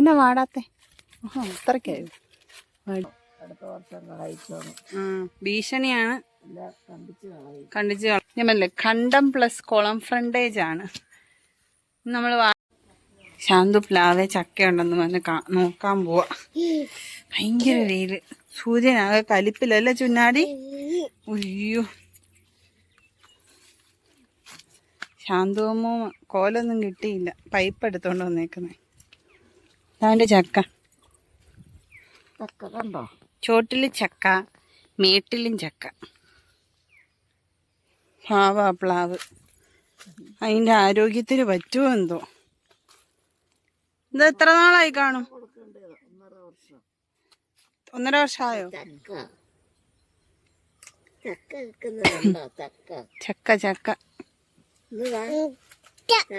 പിന്നെ വാടാത്തെ. ഓഹോ അത്രയ്ക്കായോ അടുത്ത വർഷം ഭീഷണിയാണ്. കണ്ടിച്ച് പറഞ്ഞില്ലേ ഖണ്ഡം പ്ലസ് കുളം ഫ്രണ്ടേജ് ആണ്. നമ്മൾ ശാന്തു പ്ലാവെ ചക്കയുണ്ടെന്ന് പറഞ്ഞ് നോക്കാൻ പോവാ. ഭയങ്കര വെയിൽ. സൂര്യനാകെ കലിപ്പിലല്ലേ ചുന്നാടി? ഉയ്യോ. ശാന്തുവമ്മ കോലൊന്നും കിട്ടിയില്ല. പൈപ്പ് എടുത്തോണ്ട് വന്നേക്കുന്നേ. അതാണ്ട് ചക്ക. ചക്ക കണ്ടോ ചോട്ടിൽ ചക്ക മേട്ടിലും ചക്ക. പ്ലാവ് പ്ലാവ്. അതിന്റെ ആരോഗ്യത്തിന് പറ്റുമോ എന്തോ? ഇത് എത്ര നാളായി കാണും? ഒന്നര വർഷം ഒന്നര വർഷമായോ ചക്ക. ചക്ക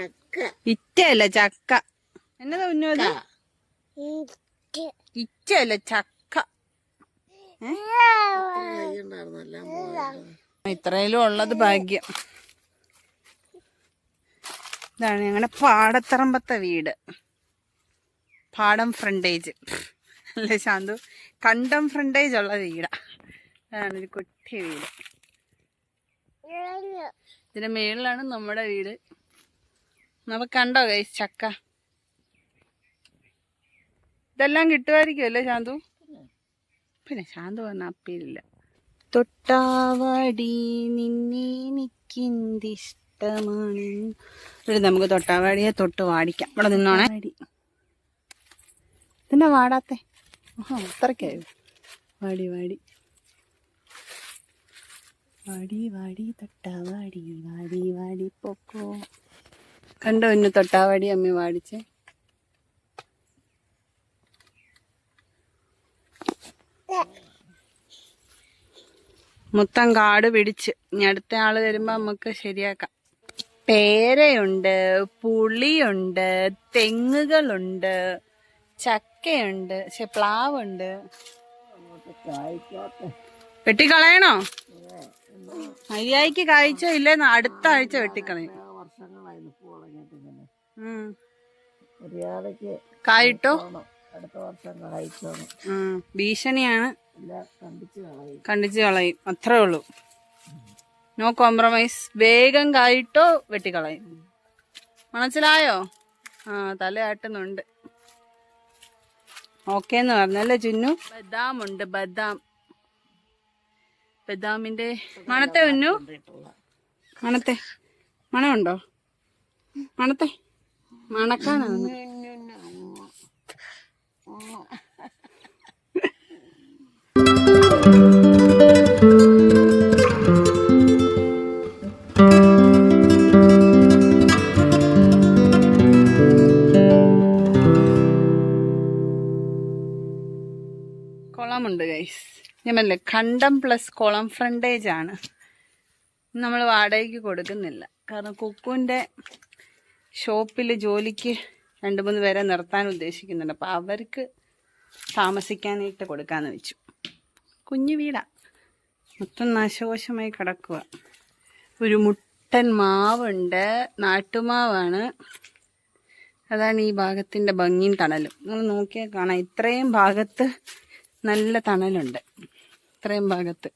ഇറ്റല്ല ചക്ക. എന്നതാ ഉന്നത്? ഇറ്റയല്ല ചക്ക. ഇത്രയിലും ഉള്ളത് ഭാഗ്യം. ഇതാണ് ഞങ്ങളുടെ പാടത്തറമ്പത്തെ വീട്. പാടം ഫ്രണ്ടേജ്. അല്ലേ ശാന്തു? കണ്ടം ഫ്രണ്ടേജ് ഉള്ള വീടാ. ഇതാണ് ഒരു കുട്ടി വീട്. ഇതിന് മേളിലാണ് നമ്മുടെ വീട്. നമുക്ക് കണ്ടോ കൈ ചക്ക? ഇതെല്ലാം കിട്ടുമായിരിക്കും അല്ലേ ശാന്തു? പിന്നെ ശാന്തു പറഞ്ഞ അപ്പീലില്ല. തൊട്ടാവാടി നിന്നെ നിക്കിന്തിഷ്ടമാണ് ഇവിടെ നമുക്ക് തൊട്ടാവാടിയെ തൊട്ട് വാടിക്കാം. ഇവിടെ നിന്നോണേ. പിന്നെ വാടാത്തെ. ആഹാ അത്രയ്ക്കായോ വാടി വാടി. വാടി വാടി തൊട്ടാവാടി വാടി വാടി പൊക്കോ. കണ്ടോ ഇന്ന് തൊട്ടാവാടി അമ്മ വാടിച്ചേ? മൊത്തം കാട് പിടിച്ച്. ഇനി അടുത്ത ആൾ വരുമ്പോ നമുക്ക് ശരിയാക്കാം. പേരയുണ്ട് പുളിയുണ്ട് തെങ്ങുകളുണ്ട് ചക്കയുണ്ട് പക്ഷെ പ്ലാവുണ്ട്. വെട്ടിക്കളയണോ? മര്യാദയ്ക്ക് കായ്ച്ചോ ഇല്ലേ അടുത്ത ആഴ്ച വെട്ടിക്കളയും. കായിട്ടോ. ഭീഷണിയാണ്. കണ്ടിച്ച് കളയും. അത്രേ ഉള്ളൂ. നോ കോംപ്രമൈസ് വേഗം കായിട്ടോ വെട്ടിക്കളയും. മനസ്സിലായോ? ആ തലയാട്ടുന്നുണ്ട് ഓക്കെ എന്ന് പറഞ്ഞല്ലേ ചുന്നു? ബദാം ഉണ്ട് ബദാം. ബദാമിന്റെ മണത്തെ ഉന്നു. മണത്തെ. മണമുണ്ടോ? മണത്തെ. മണക്കാനാണ് ഞാൻ ഖണ്ഡം പ്ലസ് കുളം ഫ്രണ്ടേജ് ആണ്. നമ്മൾ വാടകയ്ക്ക് കൊടുക്കുന്നില്ല. കാരണം കുക്കുവിന്റെ ഷോപ്പിൽ ജോലിക്ക് രണ്ട് മൂന്ന് പേരെ നിർത്താൻ ഉദ്ദേശിക്കുന്നുണ്ട്. അപ്പോൾ അവർക്ക് താമസിക്കാനായിട്ട് കൊടുക്കാമെന്ന് വെച്ചു. കുഞ്ഞു വീടാ. മൊത്തം നാശകോശമായി കിടക്കുക ഒരു മുട്ടൻ മാവുണ്ട്. നാട്ടുമാവാണ്. അതാണ് ഈ ഭാഗത്തിന്റെ ഭംഗിയും തണലും. നിങ്ങൾ നോക്കിയാൽ കാണാം. ഇത്രയും ഭാഗത്ത് നല്ല തണലുണ്ട്. ഇത്രയും ഭാഗത്ത്.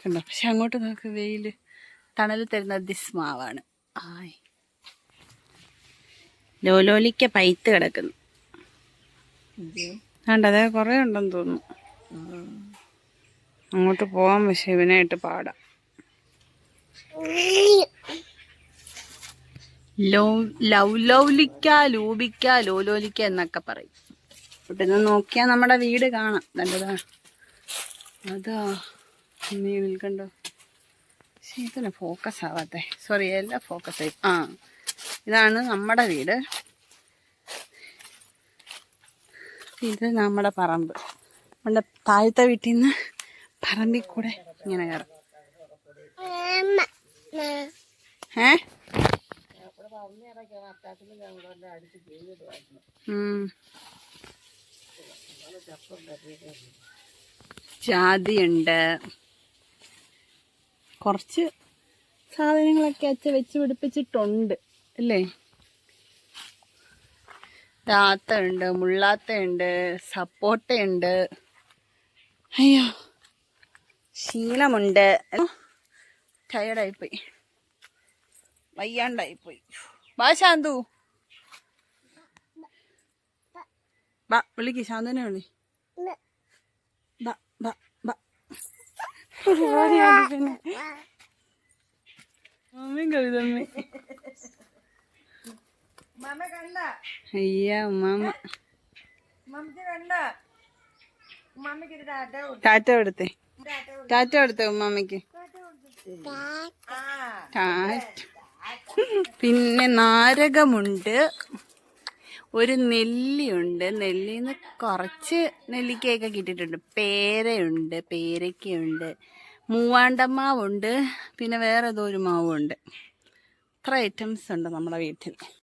കണ്ടോ? പക്ഷെ അങ്ങോട്ട് നോക്ക് വെയിൽ തണൽ തരുന്ന ദിസ്മാവാണ് ആയ്. ലോലോലിക്ക പൈത്ത് കിടക്കുന്നു. വേണ്ട അതെ കുറേ ഉണ്ടെന്ന് തോന്നുന്നു. അങ്ങോട്ട് പോവാൻ പക്ഷെ ഇവനായിട്ട് പാടാം. ലവ് ലൗലിക്ക ലൂപിക്ക ലോലോലിക്ക എന്നൊക്കെ പറയും. ഇവിടെ നിന്ന് നോക്കിയാൽ നമ്മുടെ വീട് കാണാം. നല്ലതാ അതാ നീ നിൽക്കണ്ടോ? പക്ഷേ ഫോക്കസ് ആവാത്തെ. സോറി എല്ലാം ഫോക്കസ് ആയി. ആ ഇതാണ് നമ്മുടെ വീട്. ഇത് നമ്മുടെ പറമ്പ്. നമ്മുടെ താഴത്തെ വീട്ടിൽ നിന്ന് പറമ്പിൽ കൂടെ ഇങ്ങനെ കയറാം ഏ? ഉം. ജാതിയുണ്ട്. കുറച്ച് സാധനങ്ങളൊക്കെ അച്ഛ വെച്ച് പിടിപ്പിച്ചിട്ടുണ്ട് അല്ലേ? താത്ത ഉണ്ട് മുള്ളാത്ത ഉണ്ട് സപ്പോട്ട ഉണ്ട് അയ്യോ ശീലമുണ്ട് ടയർഡായിപ്പോയി വയ്യാണ്ടായിപ്പോയി. വാ ശാന്തു. ബാ വിളിക്ക് ശാന്തുവിനെ വിളി. പരിപാടിയാണ് മമ്മിയും കവിതമ്മ അയ്യ ടാറ്റ കൊടുത്തു. ടാറ്റ കൊടുത്തേ. ടാറ്റ. പിന്നെ നാരകമുണ്ട്. ഒരു നെല്ലിയുണ്ട്. നെല്ലിന്ന് കുറച്ച് നെല്ലിക്കയൊക്കെ കിട്ടിയിട്ടുണ്ട്. പേരയുണ്ട് പേരയ്ക്കയുണ്ട് മൂവാണ്ടമാവുണ്ട് പിന്നെ വേറെ ഏതോ ഒരു മാവുണ്ട്. ഇത്ര ഐറ്റംസ് ഉണ്ട് നമ്മുടെ വീട്ടിൽ.